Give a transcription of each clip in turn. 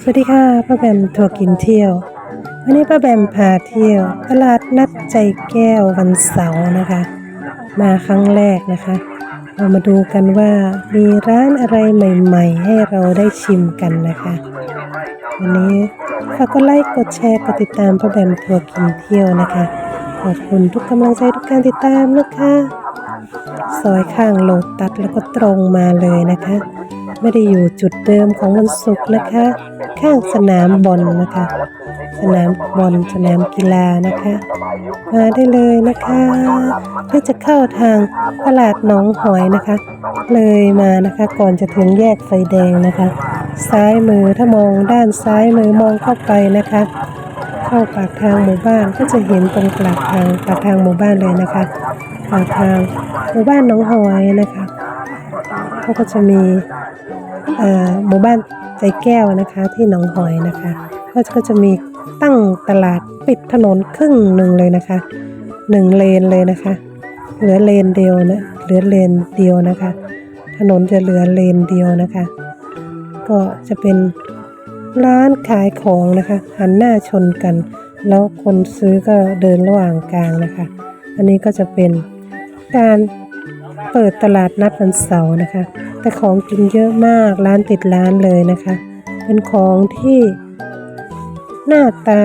สวัสดีค่ะป้าแบมทัวร์กินเที่ยว วันนี้ป้าแบมพาเที่ยว ตลาดนัดใจแก้ววันเสาร์นะคะ มาครั้งแรกนะคะ เรามาดูกันว่ามีร้านอะไรใหม่ ๆ ให้เราได้ชิมกันนะคะ วันนี้ฝากกดไลค์กดแชร์กดติดตามป้าแบมทัวร์กินเที่ยวนะคะ ขอบคุณทุกกำลังใจทุกการติดตามนะคะซอยข้างโลตัสแล้วก็ตรงมาเลยนะคะ ไม่ได้อยู่จุดเดิมของวันศุกร์นะคะ ข้างสนามบอลนะคะ สนามบอลสนามกีฬานะคะ มาได้เลยนะคะเพื่อจะเข้าทางตลาดหนองหอยนะคะ เลยมานะคะก่อนจะถึงแยกไฟแดงนะคะ ซ้ายมือถ้ามองด้านซ้ายมือมองเข้าไปนะคะ เข้าปากทางหมู่บ้านก็จะเห็นตรงปากทางปากทางหมู่บ้านเลยนะคะปากทางหมู่บ้านหนองหอยนะคะเขาก็จะมี หมู่บ้านใจแก้วนะคะที่หนองหอยนะคะ ก็ก็จะมีตั้งตลาดปิดถนนครึ่งหนึ่งเลยนะคะหนึ่งเลนเลยนะคะ เหลือเลนเดียวนะเหลือเลนเดียวนะคะ ถนนจะเหลือเลนเดียวนะคะ ก็จะเป็นร้านขายของนะคะ หันหน้าชนกัน แล้วคนซื้อก็เดินระหว่างกลางนะคะ อันนี้ก็จะเป็นการ เปิดตลาดนัดวันเสาร์นะคะ แต่ของกินเยอะมากร้านติดร้านเลยนะคะ เป็นของที่หน้าตา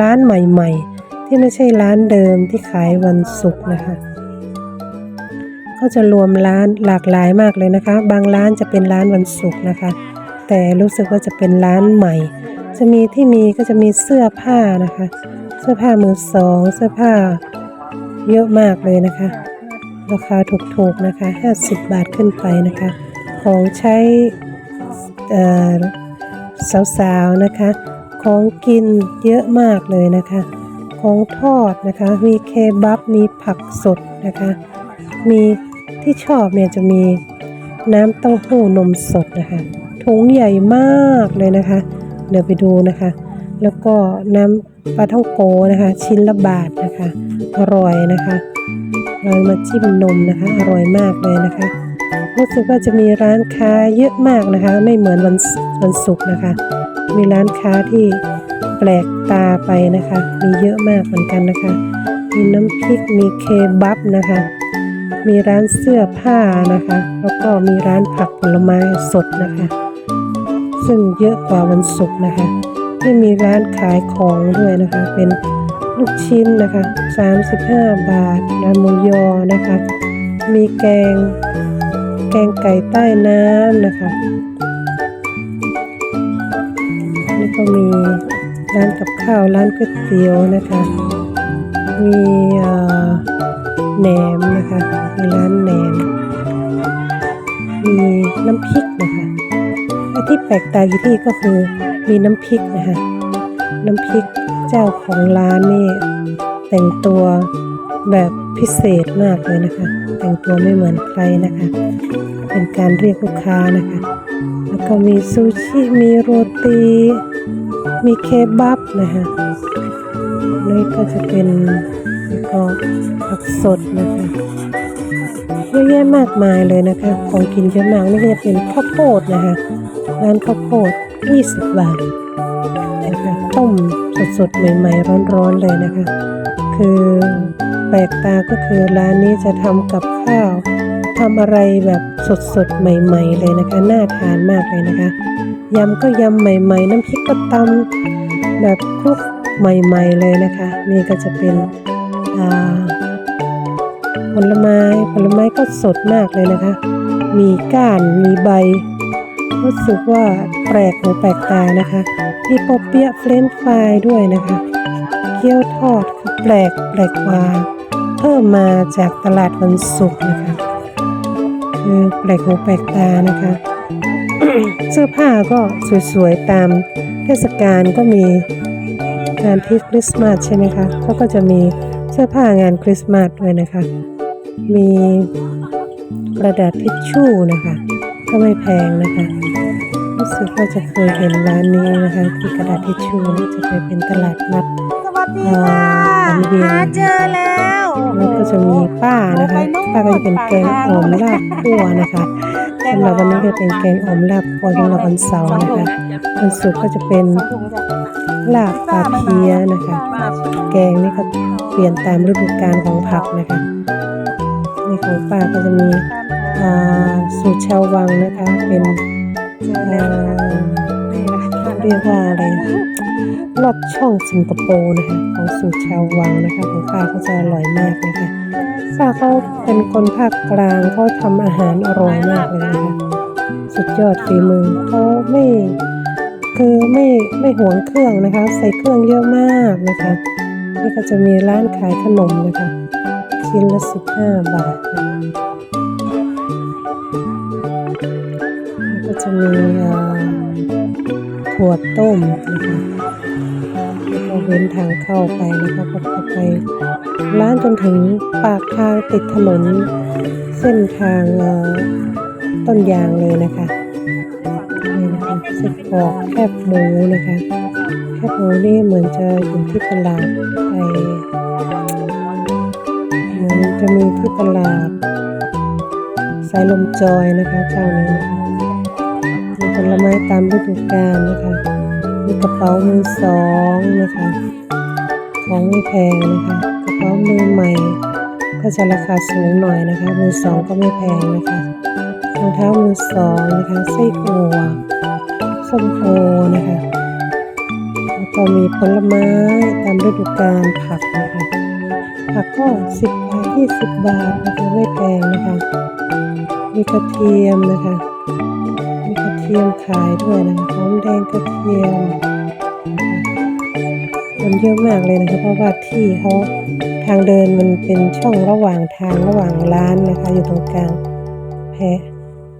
ร้านใหม่ๆ ที่ไม่ใช่ร้านเดิมที่ขายวันศุกร์นะคะ ก็จะรวมร้านหลากหลายมากเลยนะคะ บางร้านจะเป็นร้านวันศุกร์นะคะ แต่รู้สึกว่าจะเป็นร้านใหม่ จะมีที่มีก็จะมีเสื้อผ้านะคะ เสื้อผ้ามือสอง เสื้อผ้าเยอะมากเลยนะคะ ราคาถูกๆนะคะ 50 บาทขึ้นไปนะคะ ของใช้สาวๆนะคะ ของกินเยอะมากเลยนะคะ ของทอดนะคะ มีเคบับ มีผักสดนะคะ มีที่ชอบเนี่ยจะมีน้ำเต้าหู้นมสดนะคะ ถุงใหญ่มากเลยนะคะ เดี๋ยวไปดูนะคะ แล้วก็น้ำปลาท่องโกนะคะ ชิ้นละบาทนะคะ อร่อยนะคะ เรามาจิ้มนมนะคะ อร่อยมากเลยนะคะ รู้สึกว่าจะมีร้านค้าเยอะมากนะคะ ไม่เหมือนวันวันศุกร์นะคะ มีร้านค้าที่แปลกตาไปนะคะ มีเยอะมากเหมือนกันนะคะ มีน้ำพริกมีเคบับนะคะ มีร้านเสื้อผ้านะคะ แล้วก็มีร้านผักผลไม้สดนะคะ ซึ่งเยอะกว่าวันศุกร์นะคะที่มีร้านขายของด้วยนะคะ เป็น ลูกชิ้นนะคะ 35 บาทร้านหมูยอนะคะ มีแกง แกงไก่ใต้น้ำนะคะแล้วก็มีร้านกับข้าวร้านก๋วยเตี๋ยวนะคะ มีแหนมนะคะ มีร้านแหนม มีน้ำพริกนะคะที่แปลกตาอยู่ที่ก็คือมีน้ำพริกนะคะ น้ำพริกเจ้าของร้านนี่ แต่งตัวแบบพิเศษมากเลยนะคะ แต่งตัวไม่เหมือนใครนะคะ เป็นการเรียกลูกค้านะคะ แล้วก็มีซูชิมีโรตี มีเคบับนะคะนี่ก็จะเป็นแล้วก็ผักสดนะคะเยอะแยะมากมายเลยนะคะ ของกินเยอะมากนี่ก็จะเป็นข้าวโพดนะคะร้านข้าวโพด20บาท นะคะต้มสดๆใหม่ๆร้อนๆเลยนะคะ คือแปลกตาก็คือร้านนี้จะทำกับข้าวทำอะไรแบบสดๆใหม่ ๆ เลยนะคะน่าทานมากเลยนะคะยำก็ยำใหม่ ๆ น้ำพริกก็ตำแบบคลุกใหม่ ๆ เลยนะคะ นี่ก็จะเป็นผลไม้ผลไม้ก็สดมากเลยนะคะ มีก้านมีใบ รู้สึกว่าแปลกหูแปลกตานะคะ มีปอเปี๊ยะเฟรนฟรายด้วยนะคะ เกี๊ยวทอดคือแปลกแปลกกว่า เพิ่มมาจากตลาดวันศุกร์นะคะ คือแปลกหูแปลกตานะคะ เสื้อผ้าก็สวยๆตามเทศกาลก็มีงานที่คริสต์มาสใช่ไหมคะเขาก็จะมีเสื้อผ้างานคริสต์มาสด้วยนะคะ มีกระดาษทิชชู่นะคะ ก็ไม่แพงนะคะ รู้สึกว่าจะเคยเห็นร้านนี้นะคะที่กระดาษทิชชู่นี่จะไปเป็นตลาดนัดวัสดีค่ะอ่าอันนี้หาเจอแล้วแล้วก็จะมีป้านะคะป้าก็จะเป็นแกงอ่อมลาบคั่วนะคะสำหรับวันนี้ก็เป็นแกงอ่อมลาบคั่วสำหรับวันเสาร์นะคะวันศุกร์ก็จะเป็นสองถุงจ้ะลาบปลาเพียนะคะ แกงนี่ก็เปลี่ยนตามฤดูกาลของผักนะคะนี่ของป้าก็จะมีอ่าสูตรชาววังนะคะเป็น เจอแล้วอนี่นะคะเรียกว่าอะไรลอดช่องสิงคโปร์นะคะของสูตรชาววังนะคะของป้าเขาจะอร่อยมากนะคะป้าเขาเป็นคนภาคกลางเขาทำอาหารอร่อยมากเลยนะคะสุดยอดฝีมือเขาไม่คือไม่ไม่หวงเครื่องนะคะ ใส่เครื่องเยอะมากนะคะนี่ก็จะมีร้านขายขนมนะคะชิ้นละสิบห้าบาทนะคะ จะมีเอ่อถั่วต้มนะคะแล้วก็เว้นทางเข้าไปนะคะก็เข้าไปร้านจนถึงปากทางติดถนนเส้นทางต้นยางเลยนะคะนี่นะคะไส้กรอกแคบหมูนะคะแคบหมูนี่เหมือนจะอยู่ที่ตลาดไอเหมือนจะมีที่ตลาดสายลมจอยนะคะเจ้านี้นะคะ ผลไม้ตามฤดูกาลนะคะ มีกระเป๋ามือสองนะคะ ของไม่แพงนะคะ กระเป๋ามือใหม่ ก็จะราคาสูงหน่อยนะคะ มือสองก็ไม่แพงนะคะรองเท้ามือสองนะคะไส้อัวส้มโอนะคะแล้วก็มีผลไม้ตามฤดูกาลผักนะคะผักก็สิบบาทยี่สิบบาทนะคะไม่แพงนะคะ มีกระเทียมนะคะ ทียมขายด้วยนะคะหอมแดงกระเทียมนะคะคนเยอะมากเลยนะคะเพราะว่าที่เขาทางเดินมันเป็นช่องระหว่างทางระหว่างร้านนะคะ อยู่ตรงกลางแพะ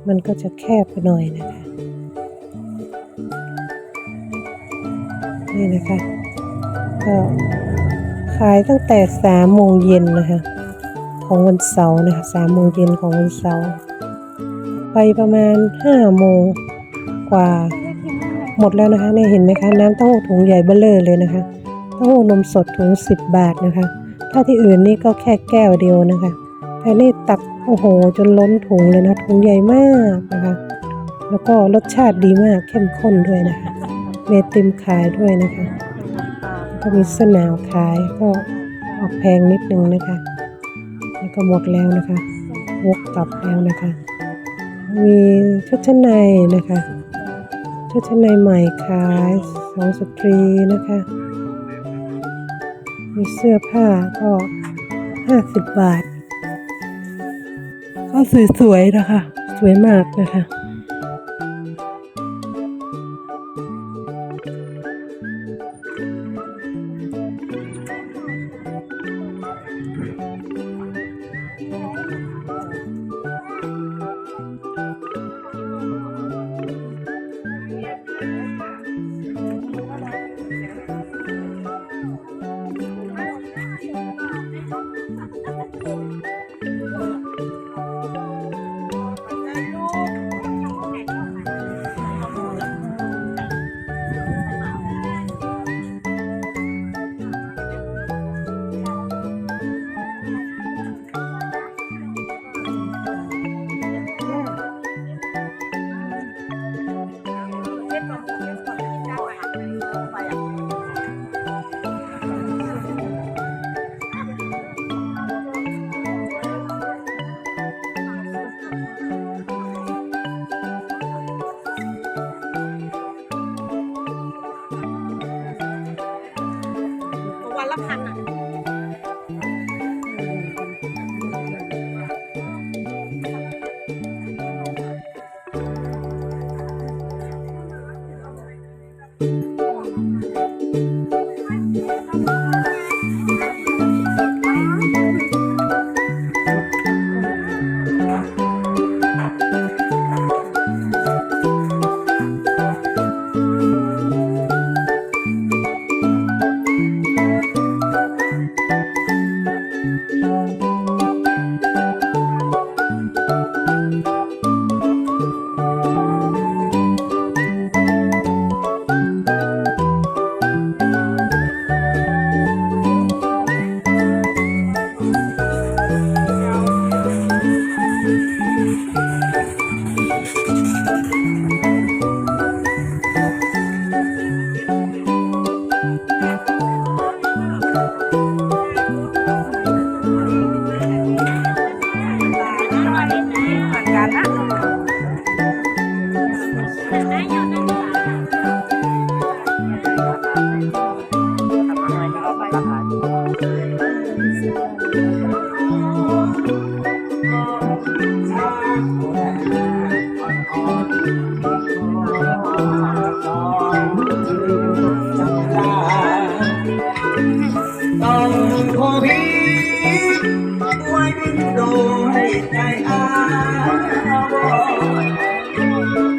มันก็จะแคบไปหน่อยนะคะนี่นะคะก็ขายตั้งแต่สามโมงเย็นนะคะ ของวันเสาร์นะคะสามโมงเย็นของวันเสาร์ไปประมาณห้าโมง กว่า หมดแล้วนะคะเนี่ยเห็นไหมคะน้ำเต้าหู้ถุงใหญ่เบ้อเลอเลยนะคะเต้าหู้นมสดถุงสิบบาทนะคะ ถ้าที่อื่นนี่ก็แค่แก้วเดียวนะคะแต่นี่ตักโอ้โหจนล้นถุงเลยนะถุงใหญ่มากนะคะ แล้วก็รสชาติดีมากเข้มข้นด้วยนะคะเมติมขายด้วยนะคะ ก็มีเสนาวขายก็ออกแพงนิดนึงนะคะนี่ก็หมดแล้วนะคะวกกลับแล้วนะคะ มีชุดชั้นในนะคะ ชุดชั้นในใหม่ขายสองสตรีนะคะ มีเสื้อผ้าก็ห้าสิบบาท ก็สวยๆนะคะ สวยมากนะคะ ละพันอะ เป็นโดยใจอาว